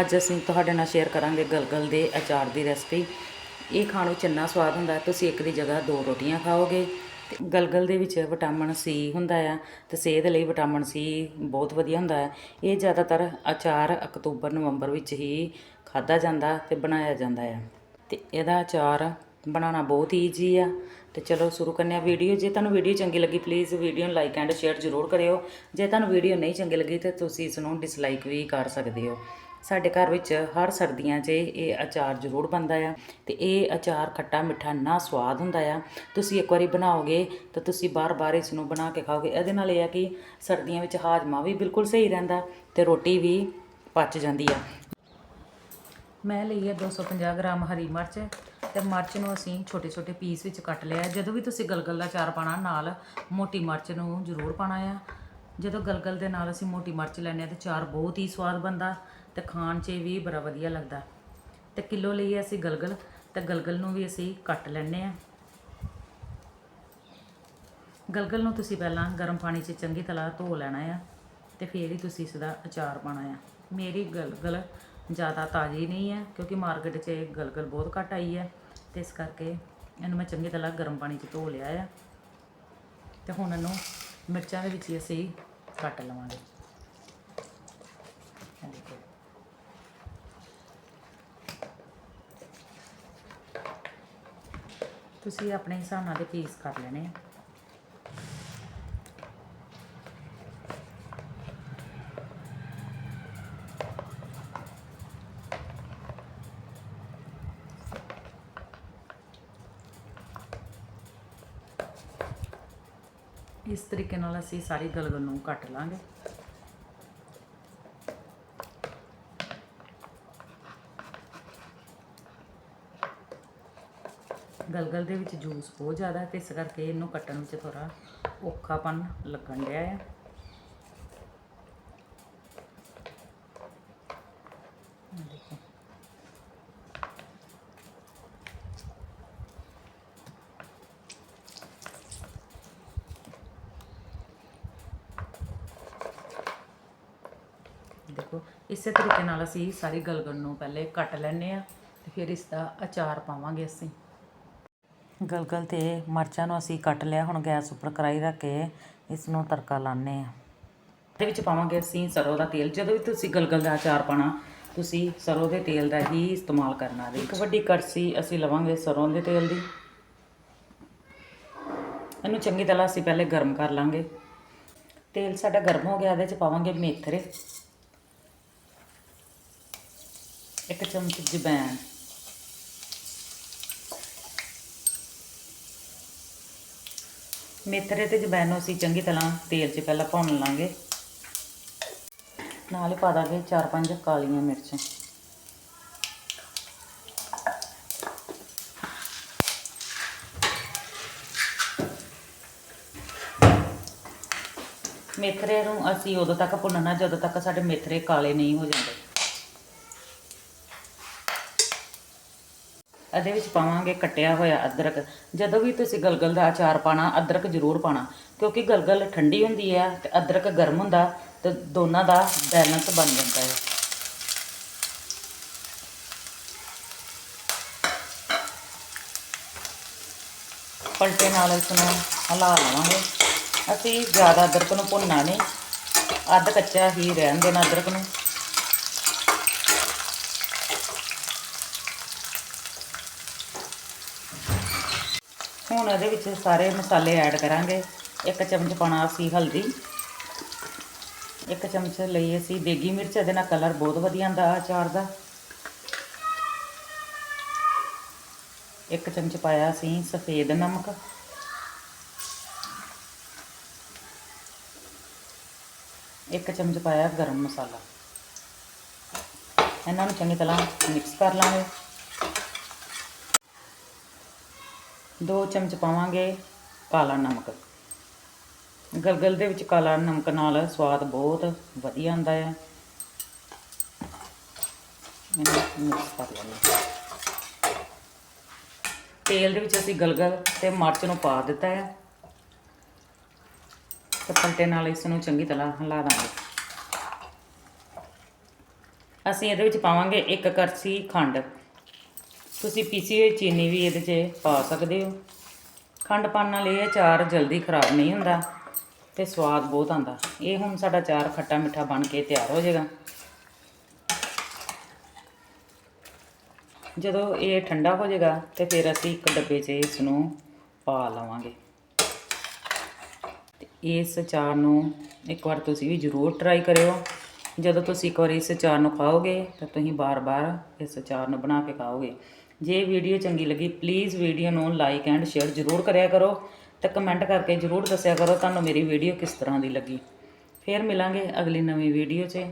ਅੱਜ ਅਸੀਂ ਤੁਹਾਡੇ ਨਾਲ ਸ਼ੇਅਰ ਕਰਾਂਗੇ ਗਲਗਲ ਦੇ ਅਚਾਰ ਦੀ ਰੈਸਪੀ ਇਹ ਖਾਣ ਵਿੱਚ ਇੰਨਾ ਸਵਾਦ ਹੁੰਦਾ ਤੁਸੀਂ ਇੱਕ ਦੀ ਜਗ੍ਹਾ ਦੋ ਰੋਟੀਆਂ ਖਾਓਗੇ। ਤੇ ਗਲਗਲ ਦੇ ਵਿੱਚ ਵਿਟਾਮਿਨ ਸੀ ਹੁੰਦਾ ਆ ਤੇ ਸਿਹਤ ਲਈ ਵਿਟਾਮਿਨ ਸੀ ਬਹੁਤ ਵਧੀਆ ਹੁੰਦਾ ਹੈ। ਇਹ ਜ਼ਿਆਦਾਤਰ ਅਚਾਰ ਅਕਤੂਬਰ, ਨਵੰਬਰ ਵਿੱਚ ਹੀ ਖਾਦਾ ਜਾਂਦਾ ਤੇ ਬਣਾਇਆ ਜਾਂਦਾ ਆ। ਤੇ ਇਹਦਾ ਅਚਾਰ ਬਣਾਉਣਾ ਬਹੁਤ ਈਜ਼ੀ ਆ। ਤੇ ਚਲੋ ਸ਼ੁਰੂ ਕਰਨੇ ਆ ਵੀਡੀਓ ਜੇ ਤੁਹਾਨੂੰ ਵੀਡੀਓ ਚੰਗੀ ਲੱਗੀ ਪਲੀਜ਼ ਵੀਡੀਓ ਨੂੰ ਲਾਈਕ ਐਂਡ ਸ਼ੇਅਰ ਜ਼ਰੂਰ ਕਰਿਓ। ਜੇ ਤੁਹਾਨੂੰ ਵੀਡੀਓ ਨਹੀਂ ਚੰਗੀ ਲੱਗੀ ਤਾਂ ਤੁਸੀਂ ਇਸ ਨੂੰ ਡਿਸਲਾਈਕ ਵੀ ਕਰ ਸਕਦੇ ਹੋ। ਸਾਡੇ ਘਰ ਵਿੱਚ ਹਰ ਸਰਦੀਆਂ 'ਚ ਇਹ ਅਚਾਰ ਜ਼ਰੂਰ ਬਣਦਾ ਆ ਤੇ ਇਹ ਅਚਾਰ ਖੱਟਾ ਮਿੱਠਾ ਨਾ ਸਵਾਦ ਹੁੰਦਾ ਆ। ਤੁਸੀਂ ਇੱਕ ਵਾਰੀ ਬਣਾਓਗੇ ਤਾਂ ਤੁਸੀਂ ਬਾਰ-ਬਾਰ ਇਸ ਨੂੰ ਬਣਾ ਕੇ ਖਾਓਗੇ। ਇਹਦੇ ਨਾਲ ਇਹ ਆ ਕਿ ਸਰਦੀਆਂ ਵਿੱਚ ਹਾਜ਼ਮਾ ਵੀ ਬਿਲਕੁਲ ਸਹੀ ਰਹਿੰਦਾ ਤੇ ਰੋਟੀ ਵੀ ਪਚ ਜਾਂਦੀ ਆ। ਮੈਂ ਲਈ ਹੈ 250 ਗ੍ਰਾਮ ਹਰੀ ਮਿਰਚ ਤੇ ਮਿਰਚ ਨੂੰ ਅਸੀਂ ਛੋਟੇ ਛੋਟੇ ਪੀਸ ਵਿੱਚ ਕੱਟ ਲਿਆ। ਜਦੋਂ ਵੀ ਤੁਸੀਂ ਗਲਗਲ ਦਾ ਚਾਰ ਪਾਣਾ ਨਾਲ ਮੋਟੀ ਮਿਰਚ ਨੂੰ ਜ਼ਰੂਰ ਪਾਣਾ ਆ। ਜਦੋਂ ਗਲਗਲ ਦੇ ਨਾਲ ਅਸੀਂ ਮੋਟੀ ਮਿਰਚ ਲੈਂਦੇ ਹਾਂ ਤੇ ਚਾਰ ਬਹੁਤ ਹੀ ਸਵਾਦ ਬਣਦਾ ਤੇ ਖਾਣ 'ਚ ਵੀ ਬੜਾ ਵਧੀਆ ਲੱਗਦਾ। ਤੇ ਕਿਲੋ ਲਈ ਅਸੀਂ ਗਲਗਲ, ਤੇ ਗਲਗਲ ਨੂੰ ਵੀ ਅਸੀਂ ਕੱਟ ਲੈਂਦੇ ਹਾਂ। ਗਲਗਲ ਨੂੰ ਤੁਸੀਂ ਪਹਿਲਾਂ ਗਰਮ ਪਾਣੀ 'ਚ ਚੰਗੀ ਤਰ੍ਹਾਂ ਧੋ ਲੈਣਾ ਆ ਤੇ ਫਿਰ ਹੀ ਤੁਸੀਂ ਇਸ ਦਾ ਅਚਾਰ ਪਾਣਾ ਆ। ਮੇਰੀ ਗਲਗਲ ਜ਼ਿਆਦਾ ਤਾਜ਼ੀ ਨਹੀਂ ਹੈ ਕਿਉਂਕਿ ਮਾਰਕੀਟ 'ਚ ਇਹ ਗਲਗਲ ਬਹੁਤ ਘੱਟ ਆਈ ਹੈ ਤੇ ਇਸ ਕਰਕੇ ਇਹਨੂੰ ਮੈਂ ਚੰਗੀ ਤਰ੍ਹਾਂ ਗਰਮ ਪਾਣੀ 'ਚ ਧੋ ਲਿਆ ਆ। ਤੇ ਹੁਣ ਇਹਨੂੰ ਮਿਰਚਾਂ ਦੇ ਵਿੱਚ ਹੀ ਅਸੀਂ ਕੱਟ ਲਵਾਂਗੇ। ਇਹ ਦੇਖੋ। ਤੁਸੀਂ ਆਪਣੇ ਹਿਸਾਬ ਨਾਲ ਦੇ ਪੀਸ ਕਰ ਲੈਣੇ ਆ। ਇਸ ਤਰੀਕੇ ਨਾਲ ਅਸੀਂ ਸਾਰੀ ਗਲਗਲ ਨੂੰ ਕੱਟ ਲਾਂਗੇ। ਗਲਗਲ ਦੇ ਵਿੱਚ ਜੂਸ ਬਹੁਤ ਜ਼ਿਆਦਾ ਹੈ ਤੇ ਇਸ ਕਰਕੇ ਇਹਨੂੰ ਕੱਟਣ ਵਿੱਚ ਥੋੜਾ ਔਖਾਪਨ ਲੱਗਣ ਡਿਆ ਹੈ ਦੇਖੋ। ਦੇਖੋ, ਇਸੇ ਤਰੀਕੇ ਨਾਲ ਅਸੀਂ ਸਾਰੀ ਗਲਗਲ ਨੂੰ ਪਹਿਲੇ ਕੱਟ ਲੈਣੇ ਆ ਤੇ ਫਿਰ ਇਸ ਦਾ ਅਚਾਰ ਪਾਵਾਂਗੇ ਅਸੀਂ। ਗਲਗਲ ਤੇ ਮਰਚਾਂ ਨੂੰ ਅਸੀਂ ਕੱਟ ਲਿਆ, ਹੁਣ ਗੈਸ ਉੱਪਰ ਕੜਾਈ ਰੱਖ ਕੇ ਇਸ ਨੂੰ ਤੜਕਾ ਲਾਣੇ ਆ ਇਹਦੇ ਵਿੱਚ ਪਾਵਾਂਗੇ ਅਸੀਂ ਸਰੋਂ ਦਾ ਤੇਲ। ਜਦੋਂ ਵੀ ਤੁਸੀਂ ਗਲਗਲ ਦਾ ਅਚਾਰ ਪਾਣਾ ਤੁਸੀਂ ਸਰੋਂ ਦੇ ਤੇਲ ਦਾ ਹੀ ਇਸਤੇਮਾਲ ਕਰਨਾ ਹੈ ਇੱਕ ਵੱਡੀ ਕੜਛੀ ਅਸੀਂ ਲਵਾਂਗੇ ਸਰੋਂ ਦੇ ਤੇਲ ਦੀ। ਇਹਨੂੰ ਚੰਗੀ ਤਰ੍ਹਾਂ ਅਸੀਂ ਪਹਿਲੇ ਗਰਮ ਕਰ ਲਾਂਗੇ। ਤੇਲ ਸਾਡਾ ਗਰਮ ਹੋ ਗਿਆ, ਇਹਦੇ ਚ ਪਾਵਾਂਗੇ ਮੇਥਰੇ ਇੱਕ ਚਮਚ ਜਵੈਣ ਮੇਥਰੇ ਤੇ ਜਵੈਣ ਨੂੰ ਅਸੀਂ ਚੰਗੀ ਤਰ੍ਹਾਂ ਤੇਲ 'ਚ ਪਹਿਲਾਂ ਭੁੰਨ ਲਾਂਗੇ ਨਾਲ ਹੀ ਪਾ ਦਾਂਗੇ ਚਾਰ ਪੰਜ ਕਾਲੀਆਂ ਮਿਰਚਾਂ ਮੇਥਰੇ ਨੂੰ ਅਸੀਂ ਉਦੋਂ ਤੱਕ ਭੁੰਨਣਾ ਜਦੋਂ ਤੱਕ ਸਾਡੇ ਮੇਥਰੇ ਕਾਲੇ ਨਹੀਂ ਹੋ ਜਾਂਦੇ ਇਹਦੇ ਵਿੱਚ ਪਾਵਾਂਗੇ ਕੱਟਿਆ ਹੋਇਆ ਅਦਰਕ। ਜਦੋਂ ਵੀ ਤੁਸੀਂ ਗਲਗਲ ਦਾ ਅਚਾਰ ਪਾਣਾ, ਅਦਰਕ ਜ਼ਰੂਰ ਪਾਣਾ, ਕਿਉਂਕਿ ਗਲਗਲ ਠੰਡੀ ਹੁੰਦੀ ਹੈ ਤੇ ਅਦਰਕ ਗਰਮ ਹੁੰਦਾ ਤੇ ਦੋਨਾਂ ਦਾ ਬੈਲੈਂਸ ਬਣ ਜਾਂਦਾ ਹੈ। ਪਲਟੇ ਨਾਲ ਇਸ ਨੂੰ ਹਿਲਾ ਲਵਾਂਗੇ। ਅਸੀਂ ਜ਼ਿਆਦਾ ਅਦਰਕ ਨੂੰ ਭੁੰਨਣਾ ਨਹੀਂ। ਅੱਧ ਕੱਚਾ ਹੀ ਰਹਿਣ ਦੇਣਾ ਅਦਰਕ ਨੂੰ। ਹੁਣ ਇਹਦੇ ਵਿੱਚ ਸਾਰੇ ਮਸਾਲੇ ਐਡ ਕਰਾਂਗੇ। ਇੱਕ ਚਮਚ ਪਾਣਾ ਅਸੀਂ ਹਲਦੀ। ਇੱਕ ਚਮਚ ਲਈ ਅਸੀਂ ਦੇਗੀ ਮਿਰਚ, ਇਹਦੇ ਨਾਲ ਕਲਰ ਬਹੁਤ ਵਧੀਆ ਆਉਂਦਾ ਅਚਾਰ ਦਾ। ਇੱਕ ਚਮਚ ਪਾਇਆ ਅਸੀਂ ਸਫੇਦ ਨਮਕ। ਇੱਕ ਚਮਚ ਪਾਇਆ ਗਰਮ ਮਸਾਲਾ। ਇਹਨਾਂ ਨੂੰ ਚੰਗੀ ਤਰ੍ਹਾਂ ਮਿਕਸ ਕਰ ਲਾਂਗੇ। ਦੋ ਚਮਚ ਪਾਵਾਂਗੇ ਕਾਲਾ ਨਮਕ। ਗਲਗਲ ਦੇ ਵਿੱਚ ਕਾਲਾ ਨਮਕ ਨਾਲ ਸਵਾਦ ਬਹੁਤ ਵਧੀਆ ਆਉਂਦਾ ਹੈ ਇਹਨੂੰ ਮਿਕਸ ਕਰ ਲਾਂਗੇ ਤੇਲ ਦੇ ਵਿੱਚ ਅਸੀਂ ਗਲਗਲ ਤੇ ਮਿਰਚ ਨੂੰ ਪਾ ਦਿੱਤਾ ਹੈ ਤੇ ਪਲਟੇ ਨਾਲ ਇਸ ਨੂੰ ਚੰਗੀ ਤਰ੍ਹਾਂ ਹਿਲਾ ਦਾਂਗੇ। ਅਸੀਂ ਇਹਦੇ ਵਿੱਚ ਪਾਵਾਂਗੇ ਇੱਕ ਕਰਸੀ ਖੰਡ। ਤੁਸੀਂ ਪੀਸੀ ਹੋਈ ਚੀਨੀ ਵੀ ਇਹਦੇ 'ਚ ਪਾ ਸਕਦੇ ਹੋ। ਖੰਡ ਪਾਉਣ ਨਾਲ ਇਹ ਅਚਾਰ ਜਲਦੀ ਖਰਾਬ ਨਹੀਂ ਹੁੰਦਾ ਤੇ ਸਵਾਦ ਬਹੁਤ ਆਉਂਦਾ। ਇਹ ਹੁਣ ਸਾਡਾ ਅਚਾਰ ਖੱਟਾ ਮਿੱਠਾ ਬਣ ਕੇ ਤਿਆਰ ਹੋ ਜਾਏਗਾ। ਜਦੋਂ ਇਹ ਠੰਡਾ ਹੋ ਜਾਏਗਾ ਤੇ ਫਿਰ ਅਸੀਂ ਇੱਕ ਡੱਬੇ 'ਚ ਇਸ ਨੂੰ ਪਾ ਲਵਾਂਗੇ। ਤੇ ਇਸ ਅਚਾਰ ਨੂੰ ਇੱਕ ਵਾਰ ਤੁਸੀਂ ਵੀ ਜ਼ਰੂਰ ਟਰਾਈ ਕਰਿਓ। ਜਦੋਂ ਤੁਸੀਂ ਇੱਕ ਵਾਰੀ ਇਸ ਅਚਾਰ ਨੂੰ ਖਾਓਗੇ, ਤਾਂ ਤੁਸੀਂ ਬਾਰ-ਬਾਰ ਇਸ ਅਚਾਰ ਨੂੰ ਬਣਾ ਕੇ ਖਾਓਗੇ। ਜੇ ਵੀਡੀਓ ਚੰਗੀ ਲੱਗੀ ਪਲੀਜ਼ ਵੀਡੀਓ ਨੂੰ ਲਾਈਕ ਐਂਡ ਸ਼ੇਅਰ ਜ਼ਰੂਰ ਕਰਿਆ ਕਰੋ ਤੇ ਕਮੈਂਟ ਕਰਕੇ ਜ਼ਰੂਰ ਦੱਸਿਆ ਕਰੋ ਤੁਹਾਨੂੰ ਮੇਰੀ ਵੀਡੀਓ ਕਿਸ ਤਰ੍ਹਾਂ ਦੀ ਲੱਗੀ। ਫਿਰ ਮਿਲਾਂਗੇ ਅਗਲੀ ਨਵੀਂ ਵੀਡੀਓ 'ਚ।